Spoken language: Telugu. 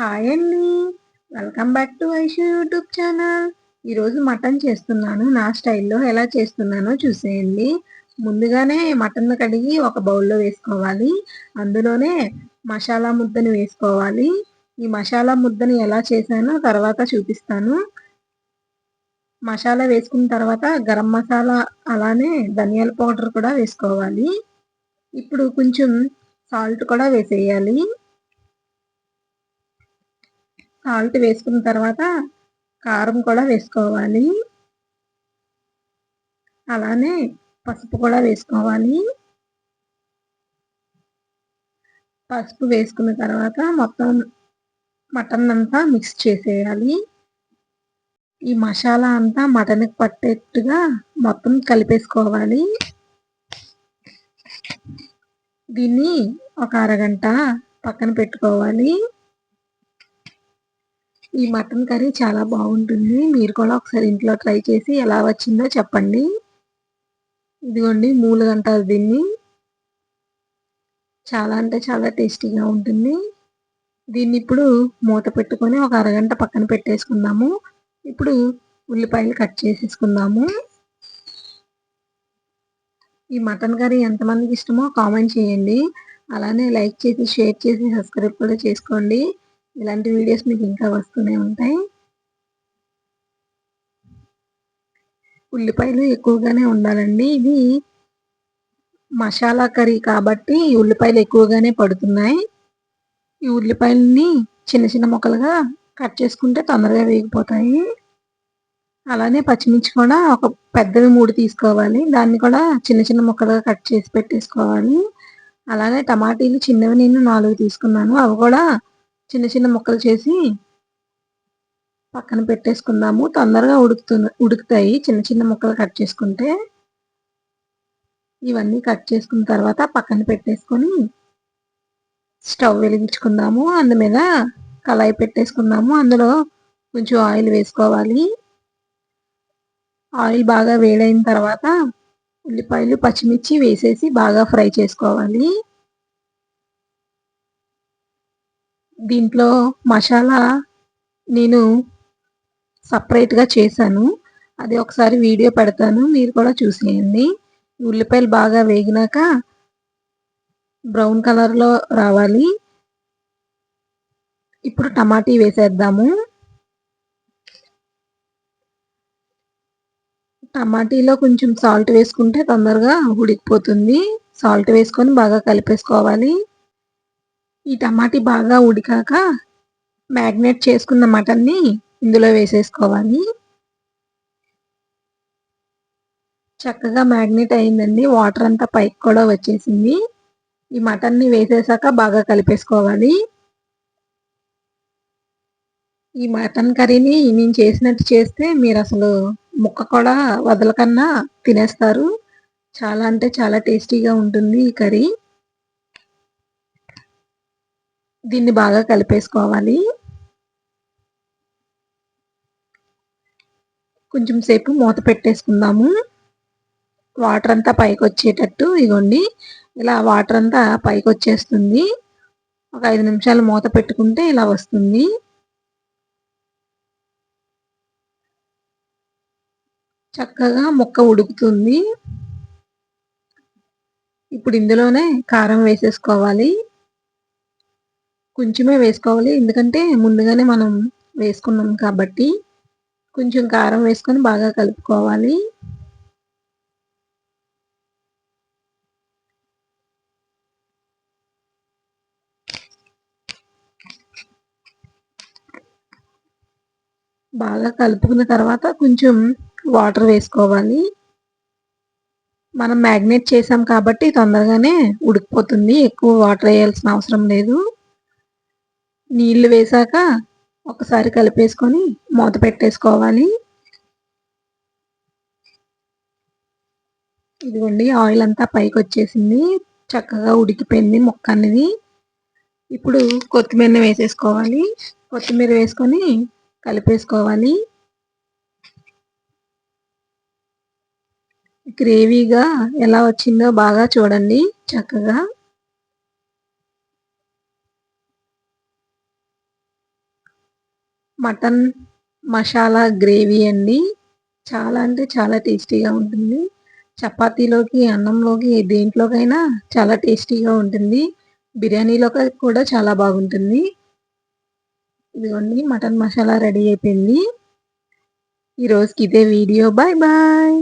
హాయ్ అండి. Welcome back to Aishu YouTube channel ఈరోజు మటన్ చేస్తున్నాను. నా స్టైల్లో ఎలా చేస్తున్నానో చూసేయండి. ముందుగానే మటన్ కడిగి ఒక బౌల్లో వేసుకోవాలి. అందులోనే మసాలా ముద్దని వేసుకోవాలి. ఈ మసాలా ముద్దని ఎలా చేశానో తర్వాత చూపిస్తాను. మసాలా వేసుకున్న తర్వాత గరం మసాలా అలానే ధనియాల పౌడర్ కూడా వేసుకోవాలి. ఇప్పుడు కొంచెం సాల్ట్ కూడా వేసేయాలి. సాల్ట్ వేసుకున్న తర్వాత కారం కూడా వేసుకోవాలి. అలానే పసుపు కూడా వేసుకోవాలి. పసుపు వేసుకున్న తర్వాత మొత్తం మటన్ అంతా మిక్స్ చేసేయాలి. ఈ మసాలా అంతా మటన్కి పట్టేట్టుగా మొత్తం కలిపేసుకోవాలి. దీన్ని ఒక అరగంట పక్కన పెట్టుకోవాలి. ఈ మటన్ కర్రీ చాలా బాగుంటుంది. మీరు కూడా ఒకసారి ఇంట్లో ట్రై చేసి ఎలా వచ్చిందో చెప్పండి. ఇదిగోండి మూలు అంటారు దీన్ని చాలా అంటే చాలా టేస్టీగా ఉంటుంది. దీన్ని ఇప్పుడు మూత పెట్టుకొని ఒక అరగంట పక్కన పెట్టేసుకుందాము. ఇప్పుడు ఉల్లిపాయలు కట్ చేసేసుకుందాము. ఈ మటన్ కర్రీ ఎంతమందికి ఇష్టమో కామెంట్ చేయండి. అలానే లైక్ చేసి షేర్ చేసి సబ్స్క్రైబ్ కూడా చేసుకోండి. ఇలాంటి వీడియోస్ మీకు ఇంకా వస్తూనే ఉంటాయి. ఉల్లిపాయలు ఎక్కువగానే ఉండాలండి. ఇది మసాలా కర్రీ కాబట్టి ఉల్లిపాయలు ఎక్కువగానే పడుతున్నాయి. ఈ ఉల్లిపాయలని చిన్న చిన్న ముక్కలుగా కట్ చేసుకుంటే తొందరగా వేగిపోతాయి. అలానే పచ్చిమిర్చి కూడా ఒక పెద్దవి మూడు తీసుకోవాలి. దాన్ని కూడా చిన్న చిన్న ముక్కలుగా కట్ చేసి పెట్టేసుకోవాలి. అలానే టమాటీలు చిన్నవి నేను నాలుగు తీసుకున్నాను. అవి కూడా చిన్న చిన్న ముక్కలు చేసి పక్కన పెట్టేసుకుందాము. తొందరగా ఉడుకుతు ఉడుకుతాయి. చిన్న చిన్న ముక్కలు కట్ చేసుకుంటే ఇవన్నీ కట్ చేసుకున్న తర్వాత పక్కన పెట్టేసుకొని స్టవ్ వెలిగించుకుందాము. అందు మీద కళాయి పెట్టేసుకుందాము. అందులో కొంచెం ఆయిల్ వేసుకోవాలి. ఆయిల్ బాగా వేడైన తర్వాత ఉల్లిపాయలు పచ్చిమిర్చి వేసేసి బాగా ఫ్రై చేసుకోవాలి. దీంట్లో మసాలా నేను సపరేట్గా చేశాను. అది ఒకసారి వీడియో పెడతాను. మీరు కూడా చూసేయండి. ఉల్లిపాయలు బాగా వేగినాక బ్రౌన్ కలర్లో రావాలి. ఇప్పుడు టమాటీ వేసేద్దాము. టమాటీలో కొంచెం సాల్ట్ వేసుకుంటే తొందరగా ఉడికిపోతుంది. సాల్ట్ వేసుకొని బాగా కలిపేసుకోవాలి. ఈ టమాటీ బాగా ఉడికాక మ్యాగ్నేట్ చేసుకున్న మటన్ని ఇందులో వేసేసుకోవాలి. చక్కగా మ్యాగ్నేట్ అయిందండి. వాటర్ అంతా పైకి కూడా వచ్చేసింది. ఈ మటన్ని వేసేసాక బాగా కలిపేసుకోవాలి. ఈ మటన్ కర్రీని నేను చేసినట్టు చేస్తే మీరు అసలు ముక్క కూడా వదలకన్నా తినేస్తారు. చాలా అంటే చాలా టేస్టీగా ఉంటుంది ఈ కర్రీ. దీన్ని బాగా కలిపేసుకోవాలి. కొంచెం సేపు మూత పెట్టేసుకుందాము. వాటర్ అంతా పైకి వచ్చేటట్టు ఇగోండి. ఇలా వాటర్ అంతా పైకి వచ్చేస్తుంది. ఒక ఐదు నిమిషాలు మూత పెట్టుకుంటే ఇలా వస్తుంది. చక్కగా ముక్క ఉడుకుతుంది. ఇప్పుడు ఇందులోనే కారం వేసేసుకోవాలి. కొంచెమే వేసుకోవాలి. ఎందుకంటే ముందుగానే మనం వేసుకున్నాం కాబట్టి కొంచెం కారం వేసుకొని బాగా కలుపుకోవాలి. బాగా కలుపుకున్న తర్వాత కొంచెం వాటర్ వేసుకోవాలి. మనం మ్యాగ్నేట్ చేసాం కాబట్టి తొందరగానే ఉడికిపోతుంది. ఎక్కువ వాటర్ వేయాల్సిన అవసరం లేదు. నీళ్ళు వేసాక ఒకసారి కలిపేసుకొని మూత పెట్టేసుకోవాలి. ఇదిగోండి ఆయిల్ అంతా పైకి వచ్చేసింది. చక్కగా ఉడికిపోయింది ముక్క అనేది. ఇప్పుడు కొత్తిమీర వేసేసుకోవాలి. కొత్తిమీర వేసుకొని కలిపేసుకోవాలి. గ్రేవీగా ఎలా వచ్చిందో బాగా చూడండి. చక్కగా మటన్ మసాలా గ్రేవీ అండి. చాలా అంటే చాలా టేస్టీగా ఉంటుంది. చపాతీలోకి అన్నంలోకి దేంట్లోకైనా చాలా టేస్టీగా ఉంటుంది. బిర్యానీలోకి కూడా చాలా బాగుంటుంది. ఇదిగోండి మటన్ మసాలా రెడీ అయిపోయింది. ఈరోజుకి ఇదే వీడియో. Bye bye.